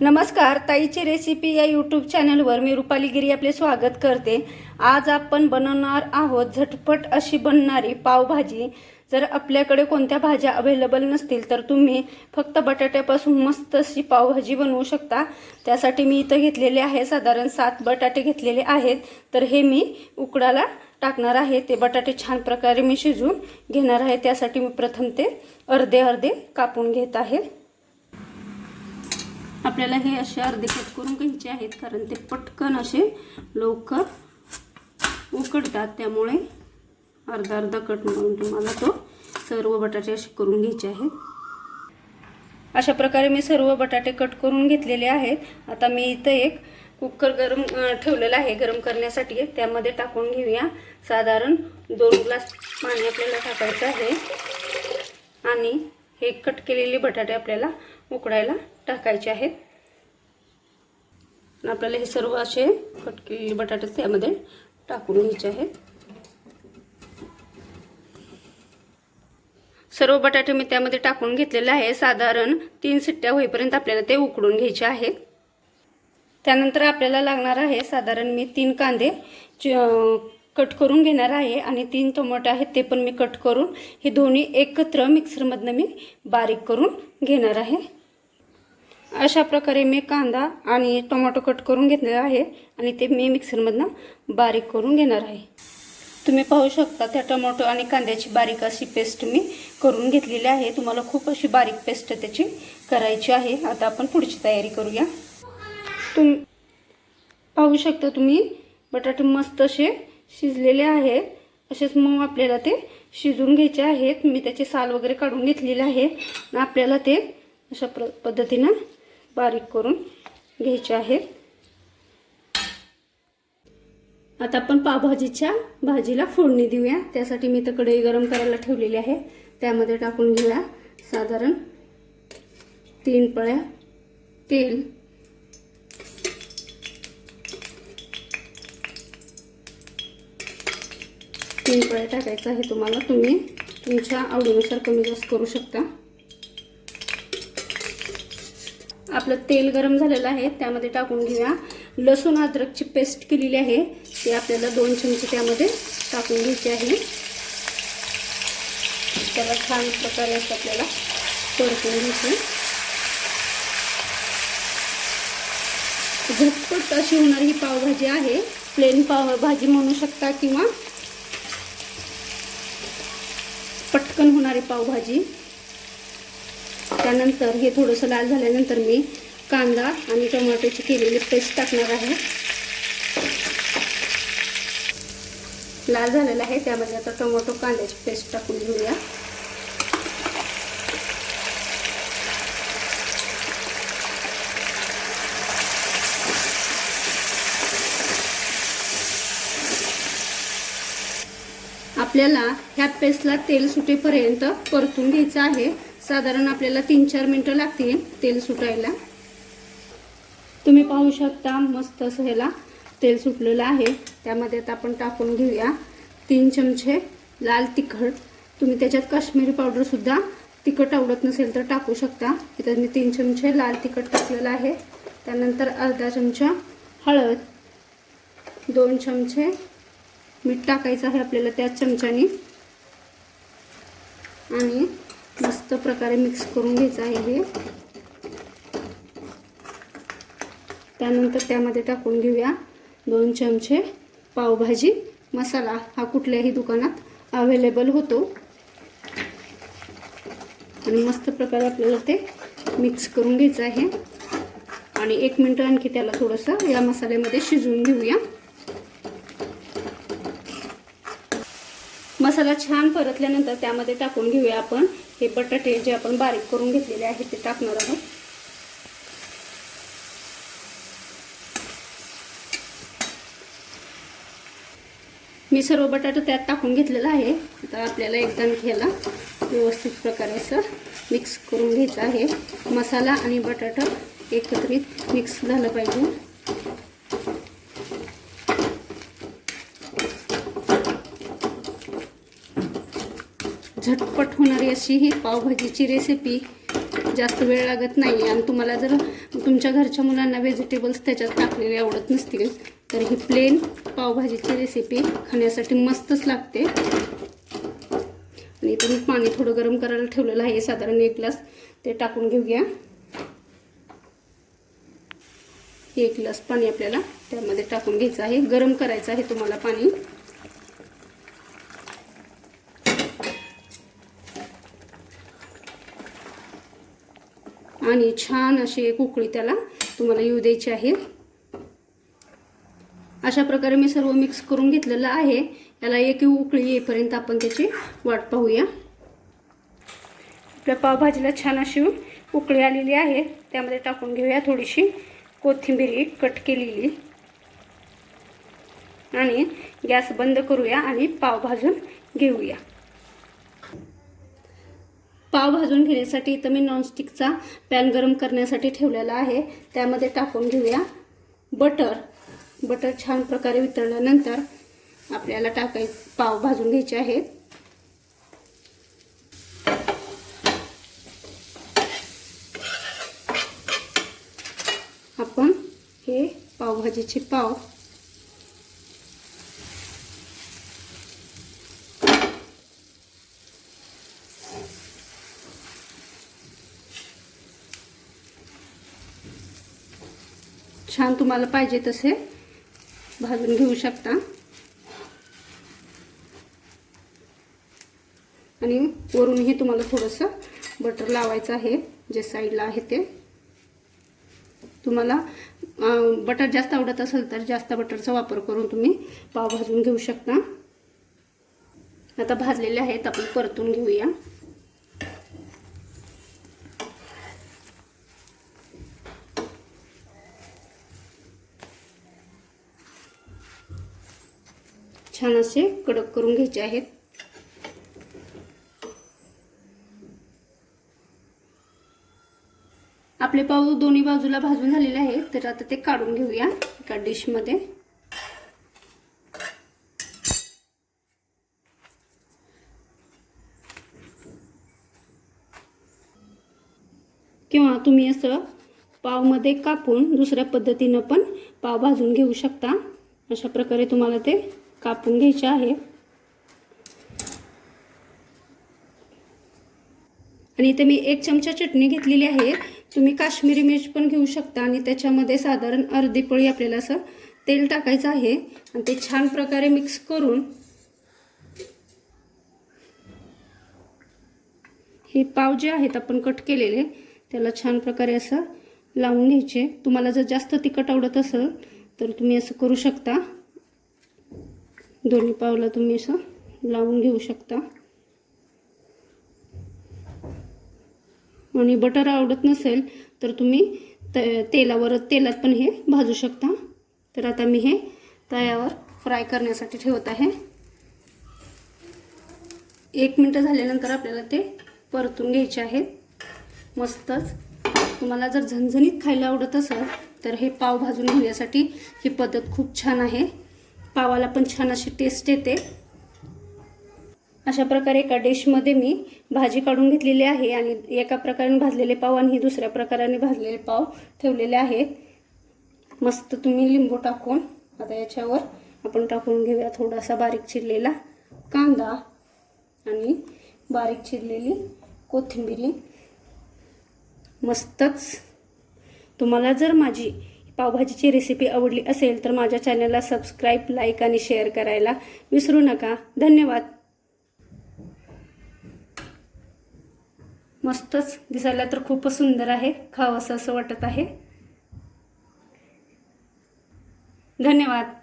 नमस्कार ताईची रेसिपी या यूट्यूब चॅनलवर मी रुपाली गिरी आपले स्वागत करते. आज आपण बनवणार आहोत झटपट अशी बनणारी पावभाजी. जर आपल्याकडे कोणत्या भाज्या अवेलेबल नसतील तर तुम्ही फक्त बटाट्यापासून मस्त अशी पावभाजी बनवू शकता. त्यासाठी मी इथं घेतलेले आहे साधारण सात बटाटे घेतलेले आहेत. तर हे मी उकडाला टाकणार आहे. ते बटाटे छान प्रकारे मी शिजवून घेणार आहे. त्यासाठी मी प्रथम ते अर्धे अर्धे कापून घेत आहे. आपल्याला हे असे अर्धे कट करून घ्यायचे आहेत कारण ते पटकन असे लवकर उकडतात. त्यामुळे अर्धा अर्धा कट म्हणून तुम्हाला तो सर्व बटाटे असे करून घ्यायचे आहेत. अशा प्रकारे मी सर्व बटाटे कट करून घेतलेले आहेत. आता मी इथं एक कुकर गरम ठेवलेला आहे गरम करण्यासाठी. त्यामध्ये टाकून घेऊया. साधारण दोन ग्लास पाणी आपल्याला टाकायचं आहे. आणि हे कट केलेले बटाटे आपल्याला उकडायला टाकायचे आहेत. आणि आपल्याला हे सर्व असे कट केलेले बटाटे त्यामध्ये टाकून घ्यायचे आहेत. सर्व बटाटे मी त्यामध्ये टाकून घेतलेले आहे. साधारण तीन सिट्ट्या होईपर्यंत आपल्याला ते उकडून घ्यायचे आहेत. त्यानंतर आपल्याला लागणार आहे साधारण मी तीन कांदे कट करून घेणार आहे आणि तीन टोमॅटो आहेत ते पण मी कट करून हे दोन्ही एकत्र मिक्सरमधनं मी बारीक करून घेणार आहे. अशा प्रकारे मी कांदा आणि टोमॅटो कट करून घेतलेला आहे आणि ते मी मिक्सरमधनं बारीक करून घेणार आहे. तुम्ही पाहू शकता त्या टोमॅटो आणि कांद्याची बारीक अशी पेस्ट मी करून घेतलेली आहे. तुम्हाला खूप अशी बारीक पेस्ट त्याची करायची आहे. आता आपण पुढची तयारी करूया. तुम पाहू शकता तुम्ही बटाटे मस्त असे शिजलेले आहे असेच मग आपल्याला ते शिजून घ्यायचे आहेत. मी त्याचे साल वगैरे काढून घेतलेले आहे. आपल्याला ते अशा प्र पद्धतीनं बारीक करून घ्यायचे आहेत. आता आपण पावभाजीच्या भाजीला फोडणी देऊया. त्यासाठी मी तर कढई गरम करायला ठेवलेली आहे. त्यामध्ये टाकून घेऊया साधारण तीन पळ्या तेल. तीन पळ्या टाकायचं आहे तुम्हाला. तुम्ही तुमच्या आवडीनुसार कमी जास्त करू शकता. आपलं तेल गरम झालेलं आहे त्यामध्ये टाकून घेऊया. लसूण अद्रकची पेस्ट केलेली आहे ते आपल्याला दोन चमचे त्यामध्ये टाकून घ्यायची आहे. त्याला छान प्रकारे असं आपल्याला परतून घ्यायचं. झटपट अशी होणारी ही पावभाजी आहे. प्लेन पावभाजी म्हणू शकता किंवा पटकन होणारी पावभाजी. त्यानंतर हे थोडंसं लाल झाल्यानंतर मी कांदा आणि टोमॅटोची केलेली पेस्ट टाकणार आहे. लाल झालेला आहे त्यामध्ये आता टोमॅटो कांद्याची पेस्ट टाकून घेऊया. आपल्याला ह्या पेस्टला तेल सुटेपर्यंत परतून घ्यायचं आहे. साधारण आपल्याला तीन चार मिनटं लागतील तेल सुटायला. तुम्ही पाहू शकता मस्त असं ह्याला तेल सुटलेलं आहे. त्यामध्ये आता आपण टाकून घेऊया तीन चमचे लाल तिखट. तुम्ही त्याच्यात काश्मीरी पावडरसुद्धा तिखट आवडत नसेल तर टाकू शकता. इथं मी तीन चमचे लाल तिखट टाकलेलं आहे. त्यानंतर अर्धा चमचा हळद. दोन चमचे मीठ टाकायचं आहे आपल्याला त्याच चमच्याने. आणि मस्त प्रकारे मिक्स करून घ्यायचं आहे हे. त्यानंतर त्यामध्ये टाकून घेऊया दोन चमचे पावभाजी. मसाला हा कुठल्याही दुकानात अवेलेबल होतो. आणि मस्त प्रकारे आपल्याला ते मिक्स करून घ्यायचं आहे. आणि एक मिनटं आणखी त्याला थोडंसं या मसाल्यामध्ये शिजवून घेऊया. मसाला छान परतल्यानंतर त्यामध्ये टाकून घेऊया आपण हे बटाटे जे आपण बारीक करून घेतलेले आहेत ते टाकणार आहोत. मी सर्व बटाटा त्यात टाकून घेतलेला आहे. आता आपल्याला एकदा ह्याला व्यवस्थित प्रकारे असं मिक्स करून घ्यायचं आहे. मसाला आणि बटाटा एकत्रित मिक्स झालं पाहिजे. झटपट होणारी अशी ही पावभाजीची रेसिपी जास्त वेळ लागत नाही. आणि तुम्हाला जर तुमच्या घरच्या मुलांना व्हेजिटेबल्स त्याच्यात टाकलेले आवडत नसतील तर ही प्लेन पावभाजीची रेसिपी खाण्यासाठी मस्तच लागते. आणि इथं मी पाणी थोडं गरम करायला ठेवलेलं आहे. साधारण एक ग्लास ते टाकून घेऊया. एक ग्लास पाणी आपल्याला त्यामध्ये टाकून घ्यायचं आहे. गरम करायचं आहे तुम्हाला पाणी. आणि छान अशी एक उकळी त्याला तुम्हाला येऊ द्यायची आहे. अशा प्रकारे मी सर्व मिक्स करून घेतलेलं आहे. याला एक उकळी येईपर्यंत आपण त्याची वाट पाहूया. आपल्या पावभाजीला छान अशी उकळी आलेली आहे. त्यामध्ये टाकून घेऊया थोडीशी कोथिंबीर कट केलेली. आणि गॅस बंद करूया आणि पाव भाजून घेऊया. पाव भाजून घेण्यासाठी इथं मी नॉनस्टिकचा पॅन गरम करण्यासाठी ठेवलेला आहे. त्यामध्ये टाकून घेऊया. बटर बटर छान प्रकारे वितळल्यानंतर आपल्याला टाकाय पाव भाजून घ्यायचे आहेत. आपण हे पावभाजीचे पाव छान तुम्हाला पाहिजे तसे भाजून घेऊ शकता. आणि वरूनही तुम्हाला थोडंसं बटर लावायचं आहे जे साईडला आहे ते. तुम्हाला बटर जास्त आवडत असेल तर जास्त बटरचा वापर करून तुम्ही पाव भाजून घेऊ शकता. आता भाजलेले आहेत आपण परतून घेऊया. छान असे कडक करून घ्यायचे आहेत. आपले पाव दोन्ही बाजूला भाजून झालेले आहेत तर आता ते काढून घेऊया एका डिशमध्ये किंवा तुम्ही असं पावमध्ये कापून दुसऱ्या पद्धतीनं पण पाव भाजून घेऊ शकता. अशा प्रकारे तुम्हाला ते कापून घ्यायचे आहे. आणि इथे मी एक चमचा चटणी घेतलेली आहे. तुम्ही काश्मीरी मिर्च पण घेऊ शकता आणि त्याच्यामध्ये साधारण अर्धी पळी आपल्याला असं तेल टाकायचं आहे. आणि ते छान प्रकारे मिक्स करून हे पाव जे आहेत आपण कट केलेले त्याला छान प्रकारे असं लावून घ्यायचे. तुम्हाला जर जास्त तिखट आवडत असेल तर तुम्ही असं करू शकता. दोन्ही पावला तुम्ही असं लावून घेऊ शकता. आणि बटर आवडत नसेल तर तुम्ही त तेलावर तेलात पण हे भाजू शकता. तर आता मी हे तयावर फ्राय करण्यासाठी ठेवत आहे. एक मिनटं झाल्यानंतर आपल्याला ते परतून घ्यायचे आहेत. मस्तच. तुम्हाला जर झणझणीत खायला आवडत असेल तर हे पाव भाजून घेण्यासाठी ही पद्धत खूप छान आहे. पावाला पण छान अशी टेस्ट येते. अशा प्रकारे एका डिशमध्ये मी भाजी काढून घेतलेली आहे आणि एका प्रकारे भाजलेले पाव आणि दुसऱ्या प्रकाराने भाजलेले पाव ठेवलेले आहेत. मस्त तुम्ही लिंबू टाकून आता याच्यावर आपण टाकून घेऊया थोडासा बारीक चिरलेला कांदा आणि बारीक चिरलेली कोथिंबिरी. मस्तच. तुम्हाला जर माझी पावभाजीची रेसिपी आवडली असेल तर माझ्या चॅनलला सबस्क्राईब लाईक आणि शेअर करायला विसरू नका. धन्यवाद. मस्तच दिसायला तर खूपच सुंदर आहे. खावंसं असं वाटत आहे. धन्यवाद.